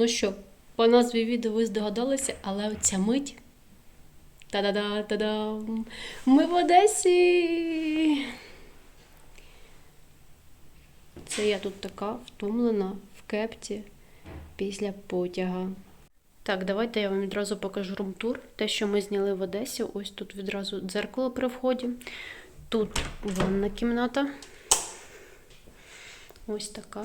Ну що, по назві відео ви здогадалися, але оця мить. Та-да-да, та-дам! Ми в Одесі! Це я тут така втомлена в кепті після потяга. Так, давайте я вам відразу покажу румтур. Те, що ми зняли в Одесі. Ось тут відразу дзеркало при вході. Тут ванна кімната. Ось така.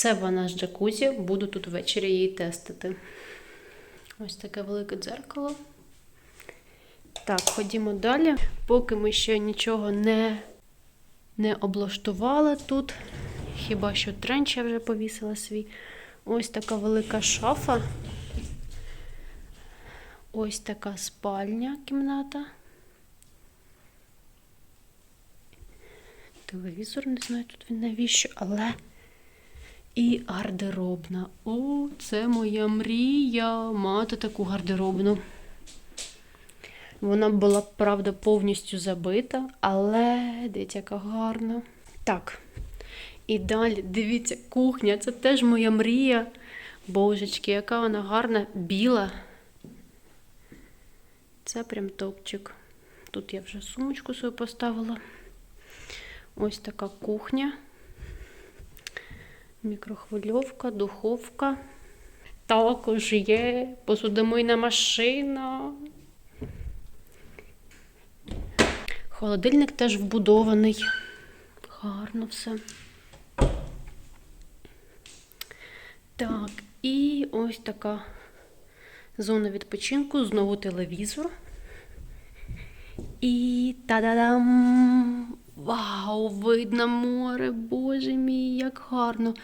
Це вона з джакузі. Буду тут ввечері її тестити. Ось таке велике дзеркало. Так, ходімо далі. Поки ми ще нічого не, не облаштували тут. Хіба що тренч я вже повісила свій. Ось така велика шафа. Ось така спальня кімната. Телевізор, не знаю, тут він навіщо, але. І гардеробна. О, це моя мрія мати таку гардеробну. Вона була, правда, повністю забита, але дивіться, яка гарна. Так. І далі, дивіться, кухня, це теж моя мрія. Божечки, яка вона гарна, біла. Це прям топчик. Тут я вже сумочку свою поставила. Ось така кухня. Мікрохвильовка, духовка. Також є посудомийна машина. Холодильник теж вбудований. Гарно все. Так, і ось така зона відпочинку, знову телевізор. І та-да-дам! Вау, вид на море, боже мій, як гарно.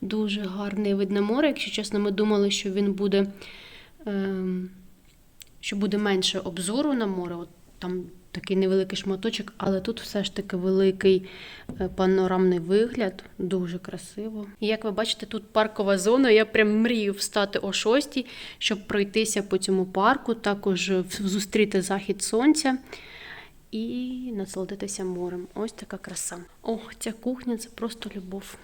Дуже гарний вид на море. Якщо чесно, ми думали, що він буде, ем, що буде менше обзору на море. От там такий невеликий шматочок, але тут все ж таки великий е, панорамний вигляд, дуже красиво. І як ви бачите, тут паркова зона. Я прям мрію встати о 6, щоб пройтися по цьому парку, також зустріти захід сонця і насолодитися морем. Ось така краса. О, ця кухня це просто любов.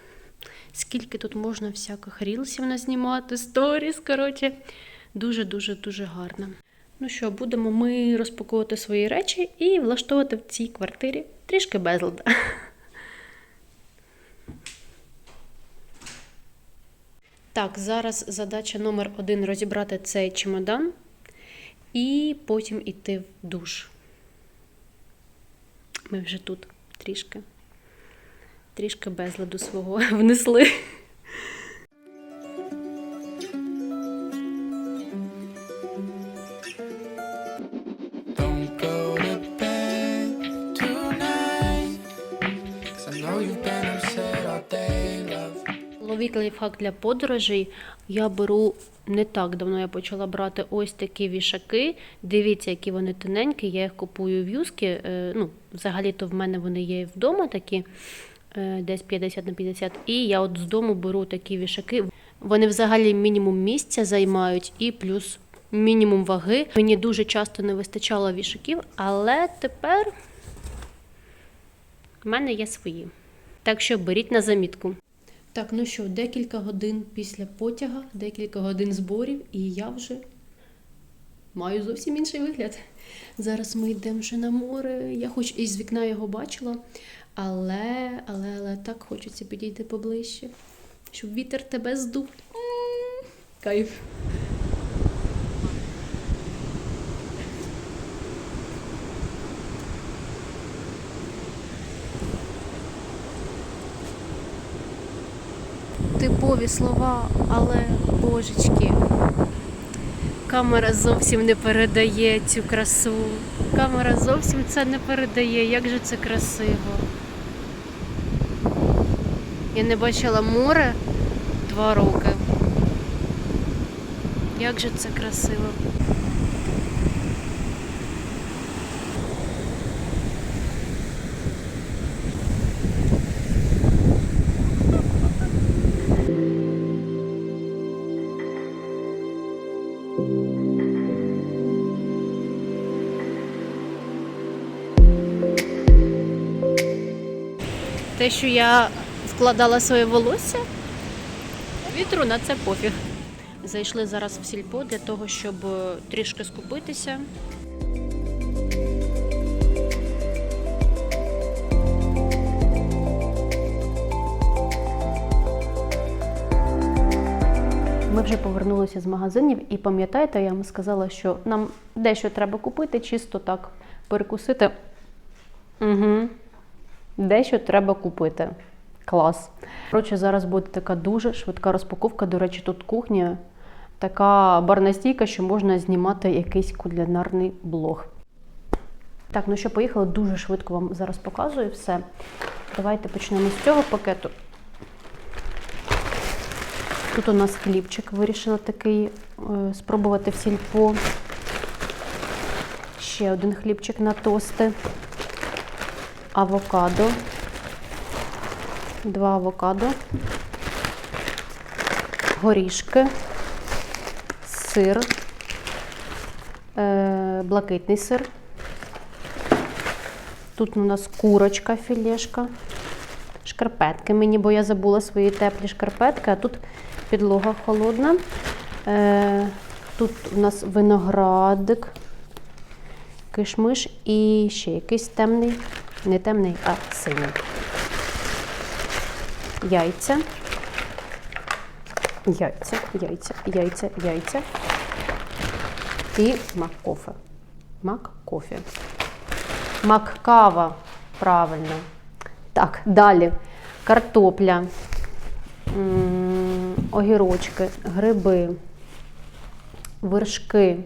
Скільки тут можна всяких рілсів назнімати, сторіс, коротше. Дуже-дуже дуже гарно. Ну що, будемо ми розпаковувати свої речі і влаштовувати в цій квартирі трішки безлада. Так, зараз задача номер один розібрати цей чемодан і потім іти в душ. Ми вже тут трішки, трішки безладу свого внесли. Ловіть лайфхак для подорожей. Я беру не так давно я почала брати ось такі вішаки. Дивіться, які вони тоненькі. Я їх купую в юскі. Е, Ну, взагалі-то в мене вони є вдома такі, е, десь 50 на 50. І я от з дому беру такі вішаки. Вони взагалі мінімум місця займають і плюс мінімум ваги. Мені дуже часто не вистачало вішаків, але тепер в мене є свої. Так що беріть на замітку. Так, ну що, декілька годин після потяга, декілька годин зборів, і я вже маю зовсім інший вигляд. Зараз ми йдемо вже на море. Я хоч і з вікна його бачила, але, але, але так хочеться підійти поближче, щоб вітер тебе здув. Кайф. Типові слова, але божечки. Камера зовсім не передає цю красу. Камера зовсім це не передає. Як же це красиво. Я не бачила море два роки. Як же це красиво. Те, що я вкладала своє волосся, вітру на це пофіг. Зайшли зараз в сільпо для того, щоб е, трішки скупитися. Ми вже повернулися з магазинів, і пам'ятаєте, я вам сказала, що нам дещо треба купити, чисто так перекусити. Угу. Дещо треба купити. Клас. Коротше, зараз буде така дуже швидка розпаковка. До речі, тут кухня така барна стійка, що можна знімати якийсь кулінарний блог. Так, ну що, поїхали, дуже швидко вам зараз показую все. Давайте почнемо з цього пакету. Тут у нас хлібчик вирішила такий е, спробувати в сільпо. Ще один хлібчик на тости. Авокадо. Два авокадо. Горішки. Сир. Е, блакитний сир. Тут у нас курочка, філешка. Шкарпетки мені, бо я забула свої теплі шкарпетки, а тут підлога холодна. Е, тут у нас виноградик, кишмиш і ще якийсь темний, не темний, а синій. Яйця. Яйця, яйця, яйця, яйця. І мак-кофе. Мак-кофе. Мак-кава. Правильно. Так, далі. Картопля, огірочки, гриби, вершки,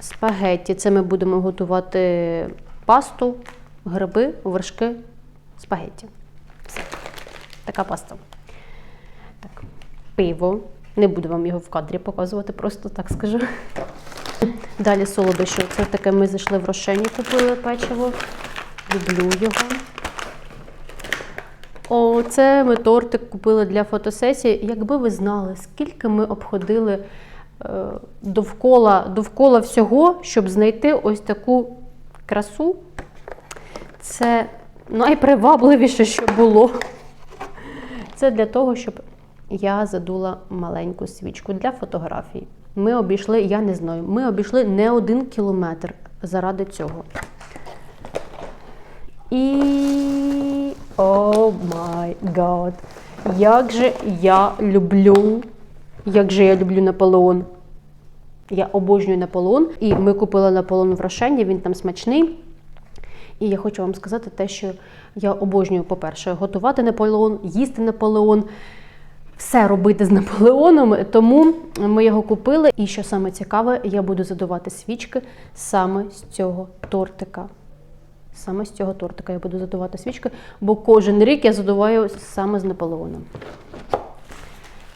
спагетті. Це ми будемо готувати пасту, гриби, вершки, спагетті. Все. Така паста. Так. Пиво. Не буду вам його в кадрі показувати, просто так скажу. Далі солодощі. Це таке ми зайшли в Рошені, купили печиво. Люблю його. О, це ми тортик купили для фотосесії. Якби ви знали, скільки ми обходили е, довкола, довкола всього, щоб знайти ось таку красу. Це найпривабливіше, що було. Це для того, щоб я задула маленьку свічку для фотографій. Ми обійшли, я не знаю, ми обійшли не один кілометр заради цього. І о май гад. Як же я люблю, як же я люблю Наполеон. Я обожнюю Наполеон. І ми купили Наполеон в Рошені, він там смачний. І я хочу вам сказати те, що я обожнюю, по-перше, готувати Наполеон, їсти Наполеон, все робити з Наполеоном. Тому ми його купили. І що саме цікаве, я буду задувати свічки саме з цього тортика. Саме з цього тортика я буду задувати свічки, бо кожен рік я задуваю саме з Наполеоном.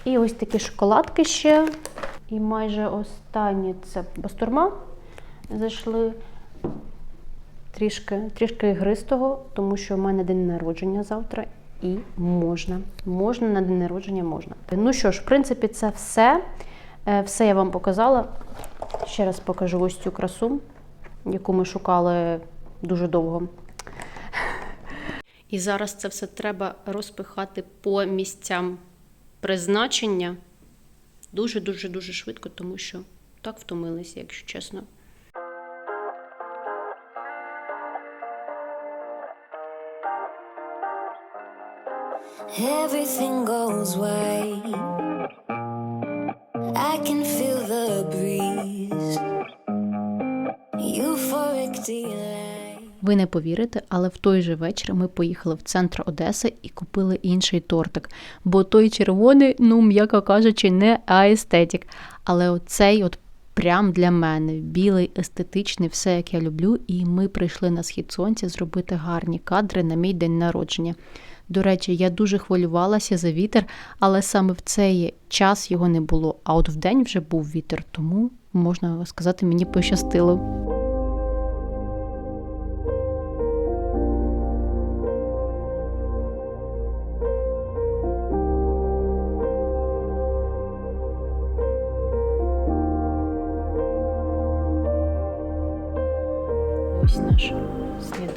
І ось такі шоколадки ще. І майже останні це бастурма. Зайшли трішки, трішки гристого, тому що в мене день народження завтра. І можна. Можна на день народження можна. Ну що ж, в принципі, це все. Е, Все я вам показала. Ще раз покажу ось цю красу, яку ми шукали дуже довго. І зараз це все треба розпихати по місцям призначення дуже-дуже дуже швидко, тому що так втомилися, якщо чесно. Everything goes right. Ви не повірите, але в той же вечір ми поїхали в центр Одеси і купили інший тортик. Бо той червоний, ну м'яко кажучи, не аестетик. Але оцей от прям для мене білий, естетичний, все як я люблю. І ми прийшли на схід сонця зробити гарні кадри на мій день народження. До речі, я дуже хвилювалася за вітер, але саме в цей час його не було. А от вдень вже був вітер, тому можна сказати, мені пощастило.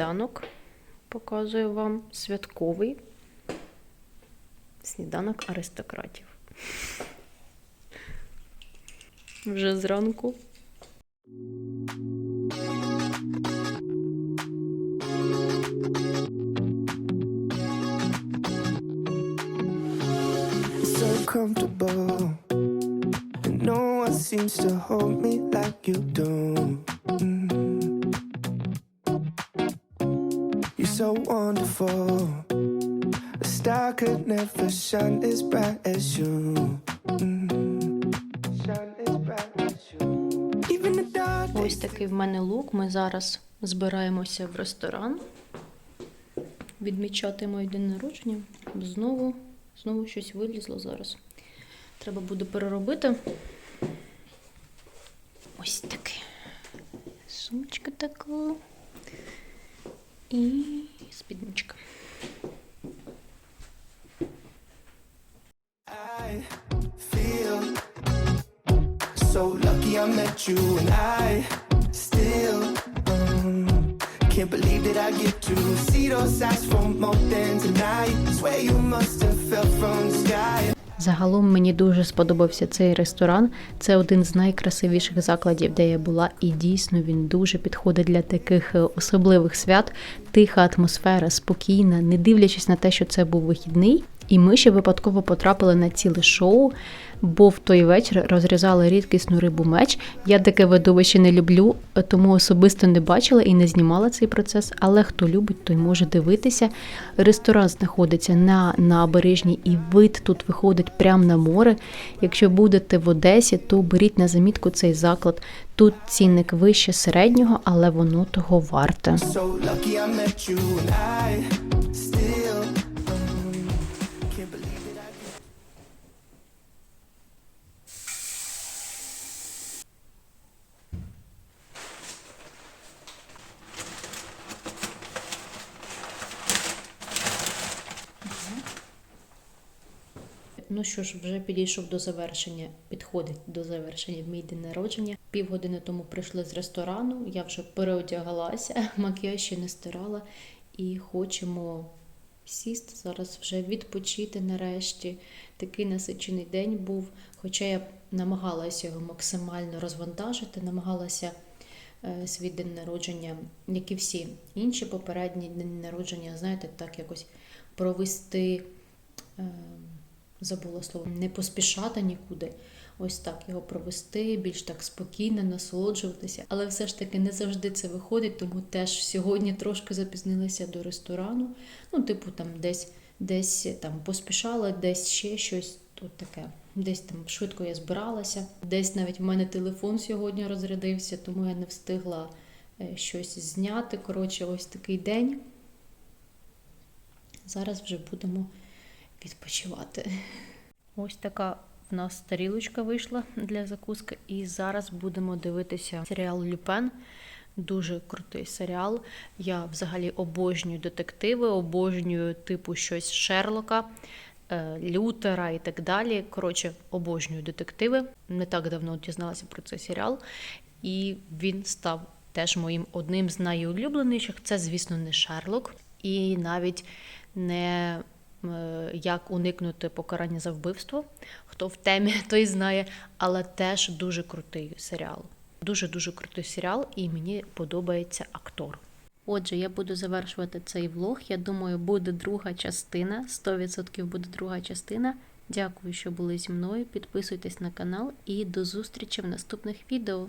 Сніданок. показую вам святковий сніданок аристократів. Вже зранку. comfortable. No one seems to hold me like you do. A star could never shine as bright as you. Mm. Ось такий в мене лук. Ми зараз збираємося в ресторан. Відмічати моє день народження. Знову, знову щось вилізло зараз. Треба буде переробити. Ось таке. Сумочка така. І спідничка. Met you, and I still um, can't believe that I get to see those eyes for more than tonight. Swear you must have fell from the sky. Загалом мені дуже сподобався цей ресторан. Це один з найкрасивіших закладів, де я була, і дійсно він дуже підходить для таких е, особливих свят. Тиха атмосфера, спокійна, не дивлячись на те, що це був вихідний. І ми ще випадково потрапили на ціле шоу, бо в той вечір розрізали рідкісну рибу меч. Я таке видовище не люблю, тому особисто не бачила і не знімала цей процес. Але хто любить, той може дивитися. Ресторан знаходиться на набережній, і вид тут виходить прямо на море. Якщо будете в Одесі, то беріть на замітку цей заклад. Тут цінник вище середнього, але воно того варте. Ну що ж, вже підійшов до завершення, підходить до завершення мій день народження. Півгодини тому прийшли з ресторану, я вже переодягалася, макіяж ще не стирала і хочемо сісти зараз вже відпочити нарешті. Такий насичений день був, хоча я намагалася його максимально розвантажити, намагалася е, свій день народження, як і всі інші попередні дні народження, знаєте, так якось провести. Забула слово, не поспішати нікуди. Ось так його провести, більш так спокійно, насолоджуватися. Але все ж таки не завжди це виходить, тому теж сьогодні трошки запізнилася до ресторану. Ну, типу, там десь десь там поспішала, десь ще щось тут таке. Десь там швидко я збиралася, десь навіть в мене телефон сьогодні розрядився, тому я не встигла е, щось зняти. Коротше, ось такий день. Зараз вже будемо відпочивати. Ось така в нас тарілочка вийшла для закуски, і зараз будемо дивитися серіал Люпен. Дуже крутий серіал. Я взагалі обожнюю детективи, обожнюю типу щось Шерлока, е, Лютера і так далі. Коротше, обожнюю детективи. Не так давно дізналася про цей серіал, і він став теж моїм одним з найулюбленіших. Це, звісно, не Шерлок, і навіть не як уникнути покарання за вбивство. Хто в темі, той знає, але теж дуже крутий серіал. Дуже дуже крутий серіал, і мені подобається актор. Отже, я буду завершувати цей влог. Я думаю, буде друга частина. 100% буде друга частина. Дякую, що були зі мною. Підписуйтесь на канал і до зустрічі в наступних відео.